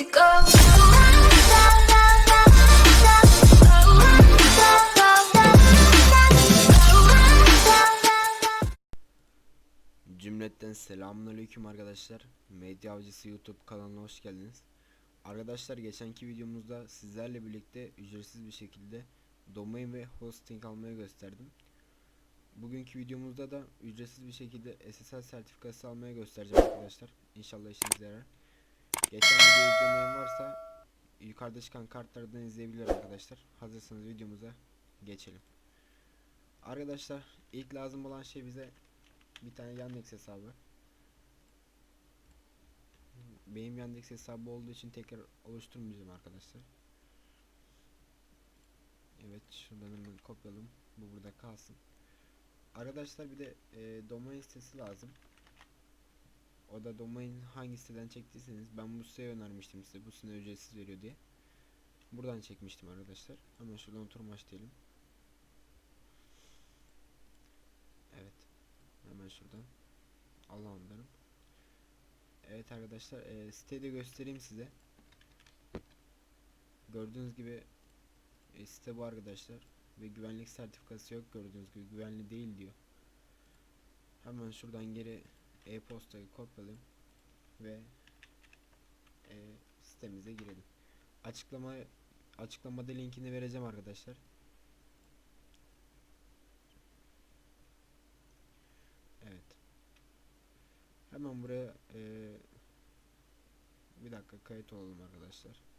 go. Cümletten selamünaleyküm arkadaşlar. Medya Avcısı YouTube kanalına hoş geldiniz. Arkadaşlar geçenki videomuzda sizlerle birlikte ücretsiz bir şekilde domain ve hosting almayı gösterdim. Bugünkü videomuzda da ücretsiz bir şekilde SSL sertifikası almaya göstereceğim arkadaşlar. İnşallah işinize yarar. Geçen videoyu izlemeyen varsa yukarıda çıkan kartlardan izleyebilir arkadaşlar. Hazırsanız videomuza geçelim. Arkadaşlar ilk lazım olan şey bize bir tane Yandex hesabı. Benim Yandex hesabı olduğu için tekrar oluşturmayacağım arkadaşlar. Evet şuradan hemen kopyalım. Bu burada kalsın. Arkadaşlar bir de e, domain sitesi lazım. O da domain hangi siteden çektiyseniz ben bu siteye önermiştim size. Bu site ücretsiz veriyor diye. Buradan çekmiştim arkadaşlar. Hemen şuradan oturum aç. Evet. Hemen şuradan Allah'ım Evet arkadaşlar e, siteyi de göstereyim size. Gördüğünüz gibi e, site bu arkadaşlar ve güvenlik sertifikası yok gördüğünüz gibi güvenli değil diyor. Hemen şuradan geri e-postayı kopyalayayım ve e, sitemize girelim. Açıklama açıklamada linkini vereceğim arkadaşlar. Evet. Hemen buraya eee, bir dakika kayıt olalım arkadaşlar.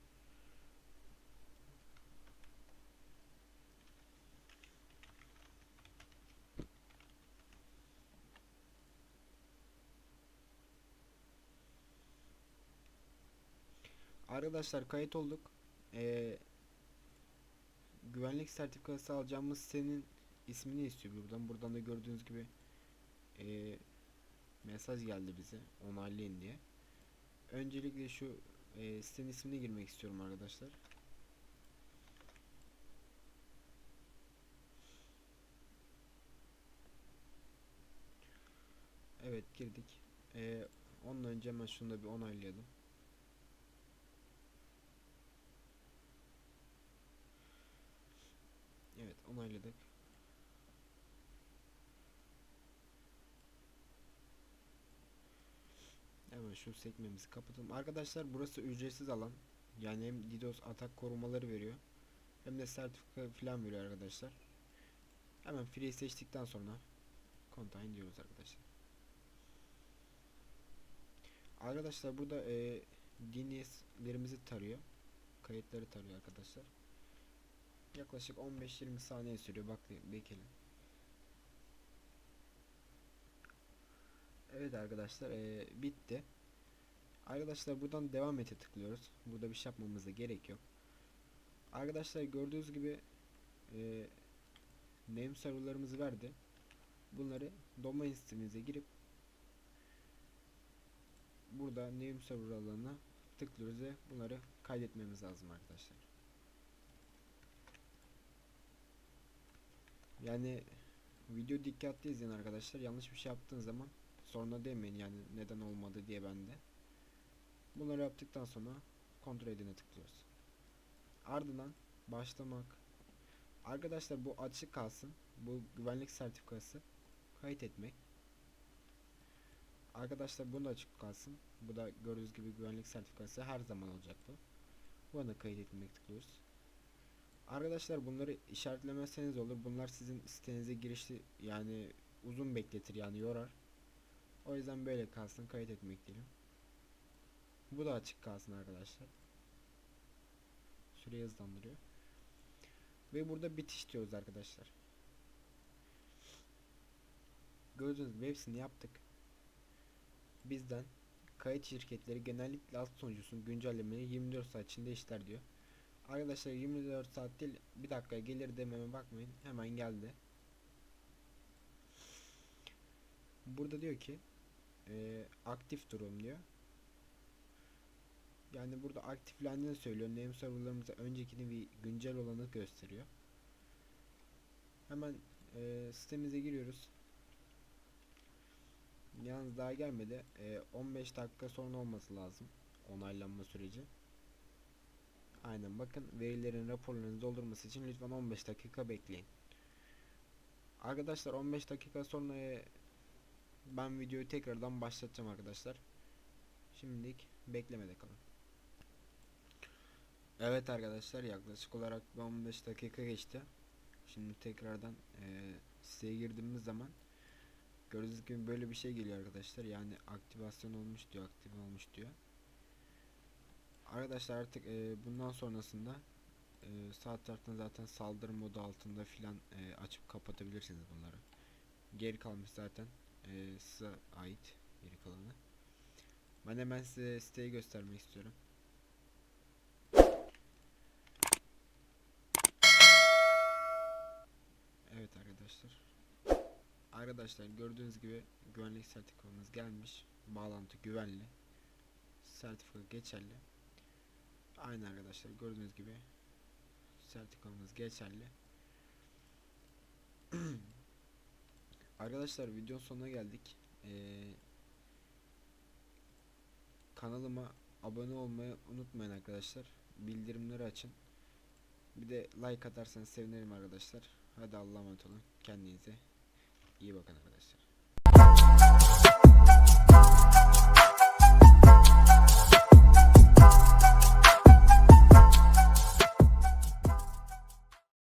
Arkadaşlar kayıt olduk. Eee, güvenlik sertifikası alacağımız sitenin ismini istiyor buradan. Buradan da gördüğünüz gibi eee mesaj geldi bize onaylayın diye. Öncelikle şu e, sitenin ismini girmek istiyorum arkadaşlar. Evet girdik. E, ondan önce hemen şunu da bir onaylayalım. Evet onayladık. Hemen şu sekmemizi kapatalım. Arkadaşlar burası ücretsiz alan. Yani hem DDoS atak korumaları veriyor. Hem de sertifika falan veriyor arkadaşlar. Hemen free seçtikten sonra contain diyoruz arkadaşlar. Arkadaşlar burada e, DNS'lerimizi tarıyor. Kayıtları tarıyor arkadaşlar. Yaklaşık 15-20 saniye sürüyor. Bak bekleyin. Evet arkadaşlar e, bitti. Arkadaşlar buradan devam ete tıklıyoruz. Burada bir şey yapmamıza gerek yok. Arkadaşlar gördüğünüz gibi e, name serverlarımızı verdi. Bunları domain sitemize girip burada name server alanına tıklıyoruz ve bunları kaydetmemiz lazım arkadaşlar. Yani video dikkatli izleyin arkadaşlar. Yanlış bir şey yaptığın zaman sonra demeyin yani neden olmadı diye bende. Bunları yaptıktan sonra kontrol edine tıklıyoruz. Ardından başlamak. Arkadaşlar bu açık kalsın. Bu güvenlik sertifikası kayıt etmek. Arkadaşlar bunu da açık kalsın. Bu da gördüğünüz gibi güvenlik sertifikası her zaman olacak bu. Buna da kayıt etmek tıklıyoruz. Arkadaşlar bunları işaretlemezseniz olur. Bunlar sizin sitenize girişli yani uzun bekletir yani yorar. O yüzden böyle kalsın kayıt etmek diyelim. Bu da açık kalsın arkadaşlar. Şuraya hızlandırıyor. Ve burada bitiş diyoruz arkadaşlar. Gördüğünüz gibi hepsini yaptık. Bizden kayıt şirketleri genellikle alt sonucusun güncellemeyi 24 saat içinde işler diyor. Arkadaşlar 24 saat değil bir dakika gelir dememe bakmayın hemen geldi. Burada diyor ki e, aktif durum diyor. Yani burada aktiflendiğini söylüyor. Name serverlarımıza öncekini bir güncel olanı gösteriyor. Hemen e, sitemize giriyoruz. Yalnız daha gelmedi. E, 15 dakika sonra olması lazım onaylanma süreci. Aynen bakın verilerin raporlarınızı doldurması için lütfen 15 dakika bekleyin. Arkadaşlar 15 dakika sonra e, ben videoyu tekrardan başlatacağım arkadaşlar. Şimdilik beklemede kalın. Evet arkadaşlar yaklaşık olarak bir 15 dakika geçti. Şimdi tekrardan e, siteye girdiğimiz zaman gördüğünüz gibi böyle bir şey geliyor arkadaşlar. Yani aktivasyon olmuş diyor, aktif olmuş diyor. Arkadaşlar artık e, bundan sonrasında e, sağ taraftan zaten saldırı modu altında filan e, açıp kapatabilirsiniz bunları. Geri kalmış zaten e, size ait geri kalanı. Ben hemen size siteyi göstermek istiyorum. Evet arkadaşlar. Arkadaşlar gördüğünüz gibi güvenlik sertifikamız gelmiş. Bağlantı güvenli. Sertifika geçerli. Aynı arkadaşlar gördüğünüz gibi sertifikamız geçerli. arkadaşlar video sonuna geldik. Ee, kanalıma abone olmayı unutmayın arkadaşlar. Bildirimleri açın. Bir de like atarsanız sevinirim arkadaşlar. Hadi Allah'a emanet olun. Kendinize iyi bakın arkadaşlar.